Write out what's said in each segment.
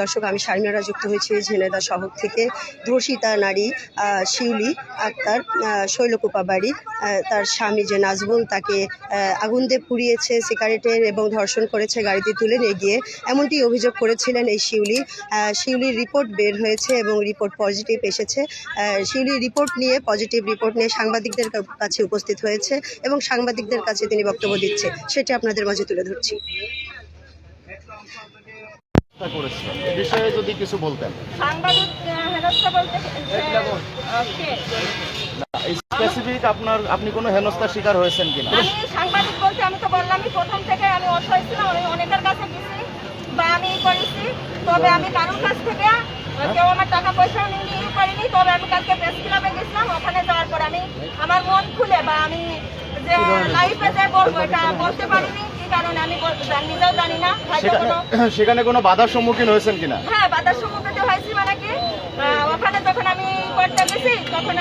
দর্শক, আমি শারমিনারা যুক্ত হয়েছি ঝিনেদা শহর থেকে। ধর্ষিতা নারী শিউলি আক্তার শৈলকুপা বাড়ি তার স্বামী যে নাজবুল তাকে আগুন দিয়ে পুড়িয়েছে সিগারেটের এবং ধর্ষণ করেছে গাড়িতে তুলে নিয়ে গিয়ে। এমনটি অভিযোগ করেছিলেন এই শিউলি। শিউলির রিপোর্ট বের হয়েছে এবং রিপোর্ট পজিটিভ এসেছে। শিউলির রিপোর্ট নিয়ে, পজিটিভ রিপোর্ট নিয়ে সাংবাদিকদের কাছে উপস্থিত হয়েছে এবং সাংবাদিকদের কাছে তিনি বক্তব্য দিচ্ছে। সেটা আপনাদের মাঝে তুলে ধরছি। বিষয়ে যদি কিছু বলতেন? স্পেসিফিক আপনার আপনি কোনো হেনস্থার শিকার হয়েছেন কিনা? আমি সাংবাদিক বলতে আমি তো বললামই প্রথম থেকে আমি অসহায় ছিলাম আমি অনেকের কাছে গেছি বা আমি করেছি। তবে আমি কারোর কাছ থেকে কেউ আমার টাকা পয়সা নিয়ে করিনি তবে আমি কালকে প্রেস ক্লাবে গেছিলাম ওখানে যাওয়ার পর আমি আমার মন খুলে বা আমি যে লাইফে যে বলব এটা বলতে পারিনি। কারণে আমি নিজেও জানি না সেখানে কোনো বাধার সম্মুখীন হয়েছেন কিনা? হ্যাঁ বাধার সম্মুখীন হয়েছি মানে কি ওখানে যখন আমি করতে গেছি তখন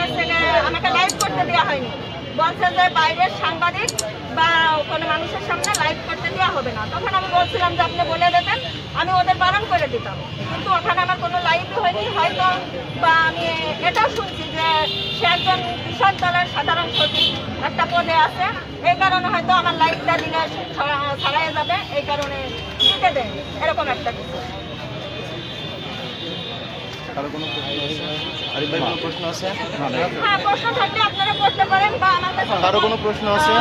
আমাকে লাইভ করতে দেওয়া হয়নি। বলছে যে বাইরের সাংবাদিক বা কোনো মানুষের সামনে লাইভ করতে দেওয়া হবে না। তখন আমি বলছিলাম যে আপনি বলে দেবেন, আমি ওদের বারণ করে দিতাম। কিন্তু ওখানে আমার কোনো লাইভই হয়নি, হয়তো বা আমি এটাও শুনছি যে সে একজন কৃষক দলের সাধারণ সচিব একটা পদে আছে। এই কারণে হয়তো আমার লাইভটা দিলে ছড়া- ছড়াইয়া যাবে, এই কারণে দিতে দেয়, এরকম একটা কিছু কোনো প্রশ্ন আছে? কোনো প্রশ্ন আছে হ্যাঁ প্রশ্ন থাকলে আপনারা করতে পারেন বা আমার কাছে কারও কোনো প্রশ্ন আছে?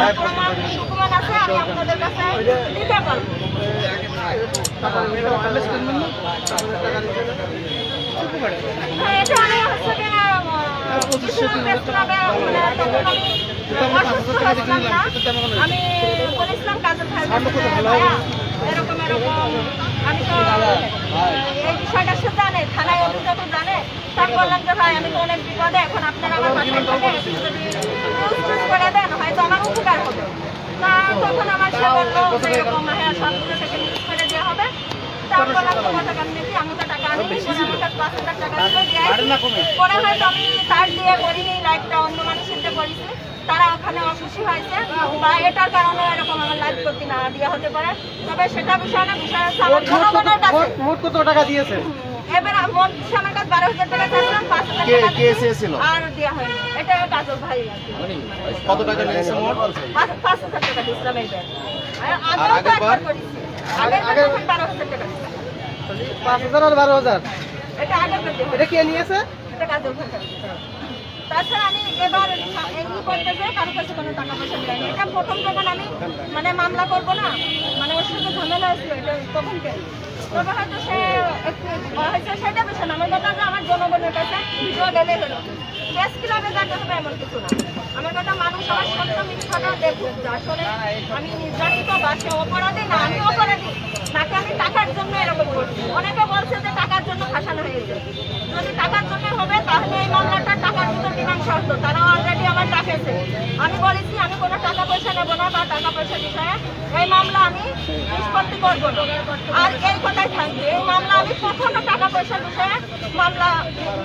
আমি হ্যাঁ, বলেছিলাম কাজের এরকম এরকম আমি তো এই বিষয়টা সে জানে থানায় অভিযোগ জানে। তার বললাম যে ভাই আমি তো অনেক বিপদে এখন আপনারা আমার যদি করে দেন হয়তো আমার উপকার হবে। তা তখন আমার সে বলল যে এরকম হ্যাঁ সবগুলো থেকে নিউজ করে দেওয়া হবে। তার বললাম তোমার টাকা? আমি নিয়েছি আমি তো টাকা আনি আমার কাছে পাঁচ হাজার টাকা ছিল দিয়ে পরে হয়তো আমি তার দিয়ে করিনি লাইভটা অন্য মানুষের দিয়ে করেছি। তারা ওখানে অখুশি হয়েছে। বা এটার কারণে এরকম আমার দেওয়া হতে পারে। তবে সেটা বিষয় না বিষয় জনগণের কাছে। মোট কত টাকা দিয়েছে? এবার আমার আমার কাছে বারো হাজার টাকা চাইছিলাম পাঁচ হাজার টাকা আর দেওয়া হয়নি। এটা কাজল ভাই কত টাকা নিয়েছে মোট? পাঁচ হাজার টাকা দিয়েছিলাম এইবার একবার করেছি। আগের বার তখন বারো হাজার টাকা পাঁচ হাজার আর বারো হাজার? এটা আগের বার এটা কে নিয়েছে? এটা কাজল ভাই। তাছাড়া আমি এবার এগুলো করতে যে কারও কাছে কোনো টাকা পয়সা দেয়নি এটা প্রথম যখন আমি মানে মামলা করব না মানে ওর সাথে ঝামেলা হয়েছিল, এটা তখন কে তবে হয়তো সে হয়েছে, সেটা বিষয় না, আমার কথা আমার জনগণের কাছে ভিডিও গেলে হলো। এমন কিছু না। আমার কথা মানুষ আমার সত্য মিথ্যাটা দেখুক আসলে আমি নির্যাতিত বা সে অপরাধী না, আমি অপরাধী। তাকে আমি টাকার জন্য এরকম করছি? অনেকে বলছে যে টাকার জন্য ফাঁসানো হয়েছে যদি টাকার জন্য হবে তাহলে এই মামলাটা টাকার ভিতর মীমাংসা হতো তারা অলরেডি আমার ডাকেছে আমি বলেছি আমি কোনো টাকা পয়সা নেব না বা টাকা পয়সা বিষয়ে এই মামলা আমি নিষ্পত্তি করব না। আর এই কথাই থাকবে এই মামলা আমি কখনো টাকা পয়সা বিষয়ে মামলা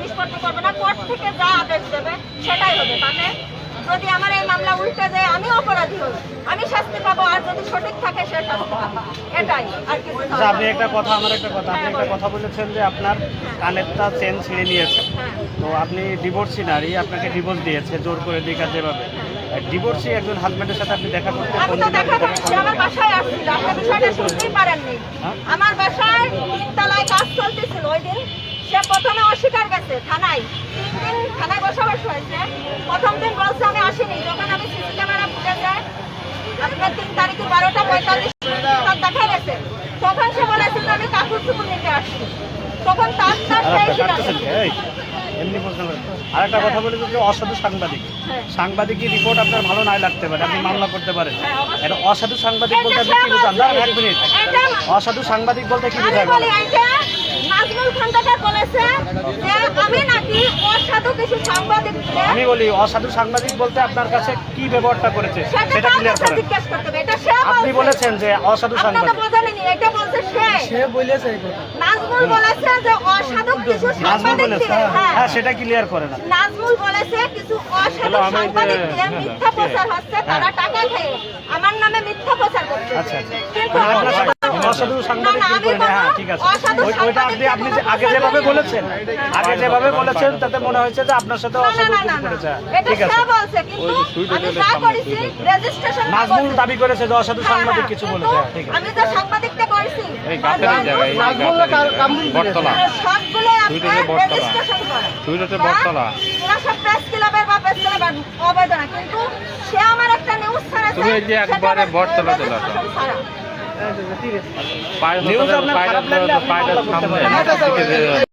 নিষ্পত্তি করব না। কোর্ট থেকে যা আদেশ দেবে সেটাই হবে। তাতে যদি আমার এই মামলা উল্টে যায় আমি অপরাধী হই আমি শাস্তি পাবো আর যদি সঠিক থাকে সে শাস্তি এটাই আর কিছু আচ্ছা, আপনি একটা কথা আমার একটা কথা। আপনি একটা কথা বলেছেন যে আপনার কানেরটা চেন ছিঁড়ে নিয়েছে। হ্যাঁ। তো আপনি ডিভোর্সি নারী আপনাকে ডিভোর্স দিয়েছে জোর করে দিকা যেভাবে। ডিভোর্সি একজন হাজব্যান্ডের সাথে আপনি দেখা করতে আমি তো দেখা করেছি আমার বাসায় আসছিল আপনার বিষয়টা শুনতেই পারেননি হ্যাঁ? আমার বাসায় তিনতলায় কাজ চলতেছিল ওই দিন সে প্রথমে অস্বীকার গেছে থানায়। তিন দিন থানায় বসবাস হয়েছে। প্রথম দিন বলছে আমি আসিনি। যখন আমি সিসি ক্যামেরা ফুটেছে আপনার তিন তারিখে বারোটা পঁয়তাল্লিশ দেখা গেছে। তখন সে বলেছিল আমি কাকুর চুপুর নিতে আসছি। তখন তার তার সেই এমনি প্রশ্ন আর একটা কথা বলে যে অসাধু সাংবাদিক। সাংবাদিকের সাংবাদিকই রিপোর্ট আপনার ভালো নাই লাগতে পারে আপনি হ্যাঁ, মামলা করতে পারেন। হ্যাঁ, এটা অসাধু সাংবাদিক বলতে আপনি কি বোঝান? এক মিনিট। অসাধু সাংবাদিক বলতে কি বোঝায় খন্দকার বলেছে যে আমি নাকি অসাধু কিছু সাংবাদিক আমি বলি অসাধু সাংবাদিক বলতে আপনার কাছে কি ব্যবহারটা করেছে সেটা ক্লিয়ার করেন। জিজ্ঞেস করতে হবে এটা সে আপনি বলেছেন যে অসাধু সাংবাদিক। বোঝেননি এটা বলছে সে। সে বলেছে এই কথা। নাজমুল বলেছে যে অসাধু কিছু সাংবাদিক হ্যাঁ সেটা ক্লিয়ার করে নাজমুল বলেছে কিছু অসাধু হ্যালো, আমি যে- সাংবাদিক মিথ্যা প্রচার হচ্ছে তারা। টাকা খেয়ে আমার নামে মিথ্যা প্রচার করছে। আচ্ছা, অসাধু সাংবাদিক কি করে হ্যাঁ ঠিক আছে। ওইটা আপনি আপনি যে আগে যেভাবে বলেছেন। আগে যেভাবে বলেছেন তাতে মনে হয়েছে যে আপনার সাথে অসাধু না, করেছে। ঠিক আছে। সে বলছে, কিন্তু আমি যা করেছি, registration না নাজমুল দাবি করেছে যে অসাধু হ্যাঁ, সাংবাদিক হ্যাঁ, কিছু বলেছে। হ্যাঁ, ঠিক আছে। আমি যে সাংবাদিকটা করেছি, এই জায়গায়, আপনার বটতলা। করা। সুইটের বটতলা। ওরা সব press club-এর বা press club-এর অবৈধ না, কিন্তু সে আমার একটা news ছাড়াছে, তুমি যে একবারে বটতলা চলে আসো। registration ছাড়া। ঠিক আছে নিউজ আপনার খারাপ লাগলে আপনি করতে পারেন। থেকে যে